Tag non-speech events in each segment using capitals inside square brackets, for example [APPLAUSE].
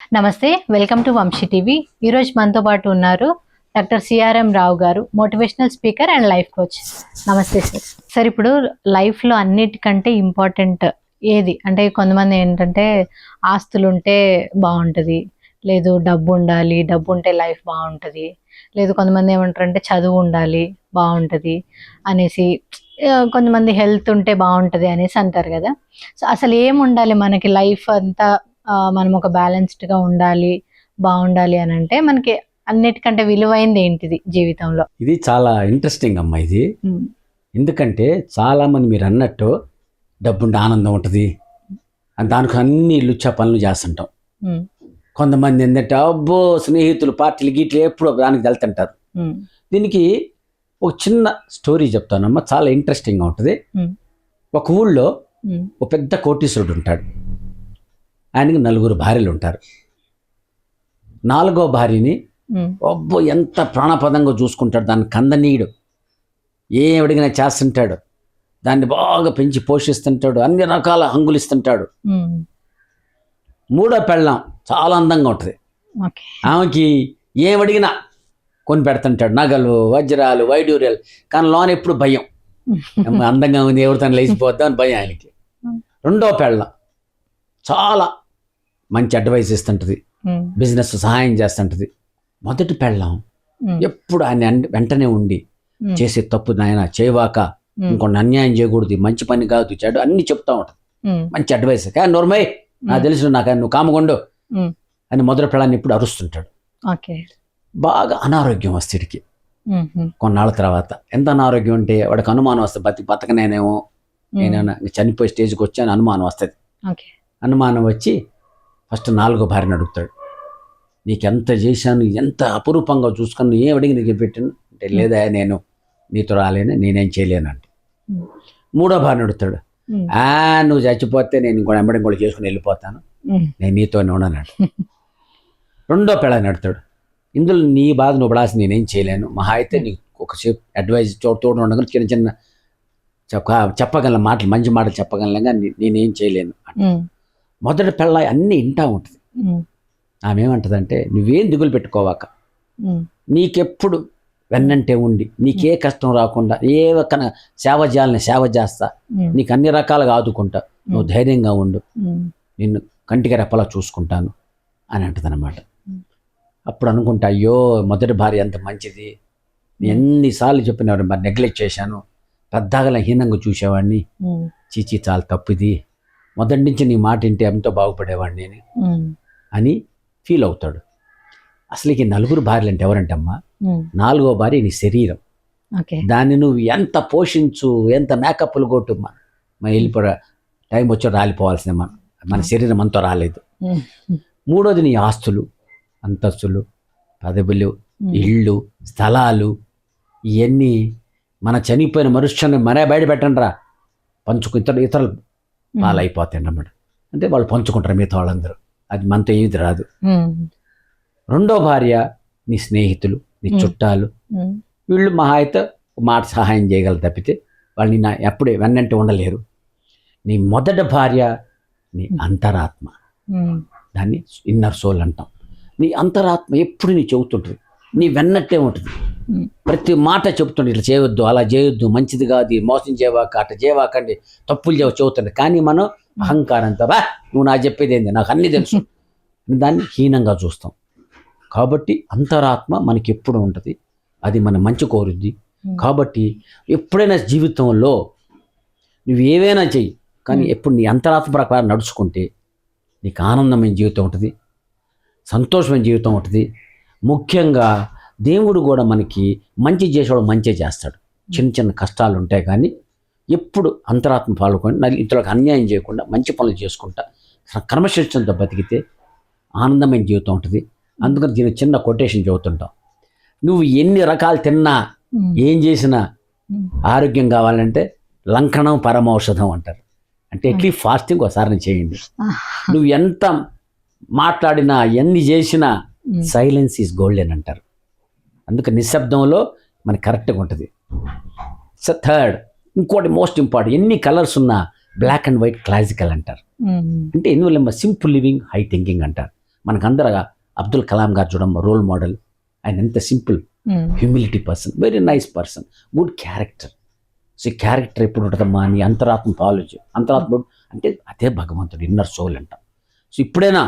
నమస్తే welcome to Vamsi TV. ఈరోజు మనతో పాటు ఉన్నారు doctor CRM Rao garu motivational speaker and life coach. నమస్తే సార్. సార్ ఇప్పుడు లైఫ్లో అన్నిటికంటే ఇంపార్టెంట్ ఏది? అంటే కొంతమంది ఏంటంటే ఆస్తులు ఉంటే బాగుంటుంది లేదు డబ్బు ఉండాలి డబ్బు ఉంటే లైఫ్ బాగుంటుంది లేదు కొంతమంది ఏమంటారంటే చదువు ఉండాలి బాగుంటుంది అనేసి కొంతమంది హెల్త్ ఉంటే బాగుంటుంది అనేసి అంటారు కదా. సో అసలు ఏం ఉండాలి మనకి లైఫ్ అంతా మనం ఒక బ్యాలెన్స్డ్గా ఉండాలి బాగుండాలి అని అంటే మనకి అన్నిటికంటే విలువైంది ఏంటిది జీవితంలో? ఇది చాలా ఇంట్రెస్టింగ్ అమ్మా ఇది. ఎందుకంటే చాలామంది మీరు అన్నట్టు డబ్బుంటే ఆనందం ఉంటుంది. అని దానికి అన్ని లుచ్చా పనులు చేస్తుంటాం. కొంతమంది ఏంటంటే అబ్బో స్నేహితులు పార్టీలు గీట్లు ఎప్పుడు దానికి వెళ్తుంటారు. దీనికి ఒక చిన్న స్టోరీ చెప్తానమ్మా చాలా ఇంట్రెస్టింగ్గా ఉంటుంది. ఒక ఊళ్ళో ఒక పెద్ద కోటీశ్వరుడు ఉంటాడు. ఆయనకి నలుగురు భార్యలు ఉంటారు. నాలుగో భార్యని అబ్బో ఎంత ప్రాణపదంగా చూసుకుంటాడు. దాన్ని కందనీయుడు. ఏం అడిగినా చేస్తుంటాడు. దాన్ని బాగా పెంచి పోషిస్తుంటాడు. అన్ని రకాల హంగులు ఇస్తుంటాడు. ఉమ్, మూడో పెళ్ళం చాలా అందంగా ఉంటుంది. ఆమెకి ఏం అడిగినా కొని పెడుతుంటాడు. నగలు వజ్రాలు వైడూర్యాలు. కానీ లోన ఎప్పుడు భయం. [LAUGHS] అందంగా ఉంది ఎవరితో లేచిపోద్దా అని భయం ఆయనకి. రెండో పెళ్ళం. చాలా మంచి అడ్వైస్ ఇస్తుంటుంది. బిజినెస్ సహాయం చేస్తుంటుంది. మొదటి పెళ్ళం ఉమ్, ఎప్పుడు ఆయన వెంట- వెంటనే ఉండి ఉమ్, చేసే తప్పు నాయన చేయవాక ఉమ్, ఇంకొన్ని అన్యాయం చేయకూడదు. మంచి పని కాదు చెడు అన్ని చెప్తా ఉంటుంది. మంచి అడ్వైస్ కానీ నోర్మై నాకు తెలుసు నాకు నువ్వు కామగొండు అని మొదటి పెళ్ళాన్ని ఇప్పుడు అరుస్తుంటాడు. బాగా అనారోగ్యం వస్తుడికి ఉమ్, కొన్నాళ్ళ తర్వాత. ఎంత అనారోగ్యం అంటే వాడికి అనుమానం వస్తుంది బతి బతకనేనేమో. నేనైనా చనిపోయే స్టేజ్కి వచ్చి అని అనుమానం వస్తుంది. అనుమానం వచ్చి ఫస్ట్ నాలుగో భార్యను అడుగుతాడు. నీకు ఎంత చేశాను ఎంత అపురూపంగా చూసుకుని ఏం అడిగి నీకు పెట్టాను? అంటే లేదా నేను నీతో రాలేను నేనేం చేయలేను అంటే. మూడో భార్యను అడుగుతాడు. ఆ నువ్వు చచ్చిపోతే నేను ఇంకో ఎంబడి ఇంకోటి చేసుకుని వెళ్ళిపోతాను. నేను నీతోనే ఉండనాడు [LAUGHS] రెండో పెళ్ళని అడుగుతాడు. ఇందులో నీ బాధ నువ్వు పడాల్సి నేనేం చేయలేను. మహా అయితే నీకు ఒకసేపు అడ్వైజ్ చోటు తోడు ఉండగల చిన్న చిన్న చెప్ప చెప్పగలను మాటలు మంచి మాటలు చెప్పగలను కానీ నేనేం చేయలేను ఉమ్, మొదటి పెళ్ళ అన్నీ ఇంటా ఉంటుంది. ఆమె ఏమంటదంటే నువ్వేం దిగులు పెట్టుకోవాక నీకెప్పుడు వెన్నంటే ఉండి నీకే కష్టం రాకుండా ఏ ఒక్క సేవ చేయాలని సేవ చేస్తా నీకు అన్ని రకాలుగా ఆదుకుంటా నువ్వు ధైర్యంగా ఉండు నిన్ను కంటికి రెప్పలా చూసుకుంటాను అని అంటదనమాట. అప్పుడు అనుకుంటా అయ్యో మొదటి భార్య ఎంత మంచిది. నేను ఎన్నిసార్లు చెప్పినవారు మరి నెగ్లెక్ట్ చేశాను. పెద్దగా హీనంగా చూసేవాడిని. చీచీ చాలా తప్పుది. మొదటి నుంచి నీ మాట వింటే ఎంతో బాగుపడేవాడిని నేను. ఉమ్, అని ఫీల్ అవుతాడు. అసలు ఈ నలుగురు భార్యలు అంటే ఎవరంటమ్మా? నాలుగో భార్య నీ శరీరం. దాన్ని నువ్వు ఎంత పోషించు ఎంత మేకప్లు కొట్టు మన వెళ్ళిపోరా టైం వచ్చి రాలిపోవాల్సిందే మన మన శరీరం అంతా రాలేదు. మూడోది నీ ఆస్తులు అంతస్తులు పదవులు ఇళ్ళు స్థలాలు ఇవన్నీ మన చనిపోయిన మనుష్యుని మరే బయట పెట్టండి రా పంచుకు ఇతరులు ఇతరులు ఉమ్, పాలైపోతాయి అన్నమాట. అంటే వాళ్ళు పంచుకుంటారు మిగతా వాళ్ళందరూ. అది మనతో ఏది రాదు. రెండో భార్య నీ స్నేహితులు నీ. చుట్టాలు. వీళ్ళు మహా అయితే మాట సహాయం చేయగలరు తప్పితే వాళ్ళు నిన్న ఎప్పుడే వెన్నంటే ఉండలేరు. నీ మొదటి భార్య నీ అంతరాత్మ. దాన్ని ఇన్నర్ సోల్ అంటాం. నీ అంతరాత్మ ఎప్పుడు నీ చెబుతుంటుంది. నీ వెన్నట్టే ఉంటుంది. ప్రతి మాట చెబుతుంది ఇట్లా చేయొద్దు అలా చేయొద్దు మంచిది కాదు మోసం చేయవాక అట్లా చేయవాకండి తప్పులు చేవ చెబుతుంది కానీ మనం అహంకారంతో బా నువ్వు నాకు చెప్పేది ఏంది? నాకు అన్నీ తెలుసు. దాన్ని హీనంగా చూస్తాం. కాబట్టి అంతరాత్మ మనకి ఎప్పుడు ఉంటుంది? అది మన మంచి కోరుద్ది. కాబట్టి ఎప్పుడైనా జీవితంలో నువ్వు ఏవైనా చెయ్యి కానీ. ఎప్పుడు నీ అంతరాత్మ ప్రకారం నడుచుకుంటే నీకు ఆనందమైన జీవితం ఉంటుంది సంతోషమైన జీవితం ఉంటుంది. ముఖ్యంగా దేవుడు కూడా మనకి మంచి చేసేవాడు మంచి చేస్తాడు. చిన్న చిన్న కష్టాలు ఉంటాయి కానీ ఎప్పుడు అంతరాత్మ పాల్గొని ఇతరులకు అన్యాయం చేయకుండా మంచి పనులు చేసుకుంటా క్రమశిక్షణతో బతికితే ఆనందమైన జీవితం ఉంటుంది. అందుకని దీని చిన్న కొటేషన్ చెబుతుంటాం. నువ్వు ఎన్ని రకాలు తిన్నా ఏం చేసినా ఆరోగ్యం కావాలంటే లంకణం పరమౌషధం అంటారు. అంటే ఎట్లీ ఫాస్టింగ్ ఒకసారి చేయండి. నువ్వు ఎంత మాట్లాడినా ఎన్ని చేసినా సైలెన్స్ ఈజ్ గోల్డెన్ అంటారు. అందుకే నిశ్శబ్దంలో మనకి కరెక్ట్గా ఉంటుంది. సో థర్డ్ ఇంకోటి మోస్ట్ ఇంపార్టెంట్ ఎన్ని కలర్స్ ఉన్నా బ్లాక్ అండ్ వైట్ క్లాసికల్ అంటారు. అంటే ఎందువల్ల సింపుల్ లివింగ్ హై థింకింగ్ అంటారు. మనకందరగా అబ్దుల్ కలాం గారు చూడడం రోల్ మోడల్ ఆయన ఎంత simple humility person very nice person good character so ఈ క్యారెక్టర్ ఎప్పుడు ఉంటుందమ్మా అని అంతరాత్మ పాలోచు అంతరాత్మ అంటే అదే భగవంతుడు ఇన్నర్ సోల్ అంటాం. సో ఇప్పుడైనా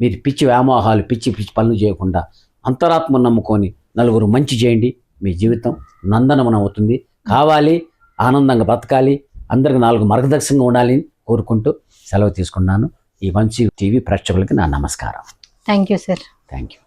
మీరు పిచ్చి వ్యామోహాలు పిచ్చి పిచ్చి పనులు చేయకుండా అంతరాత్మ నమ్ముకొని నలుగురు మంచి చేయండి. మీ జీవితం నందనమనం అవుతుంది. కావాలి ఆనందంగా బతకాలి. అందరికి నాలుగు మార్గదర్శకంగా ఉండాలి కోరుకుంటూ సెలవు తీసుకున్నాను. ఈ వంశీ టీవీ ప్రేక్షకులకి నా నమస్కారం. Thank you sir thank you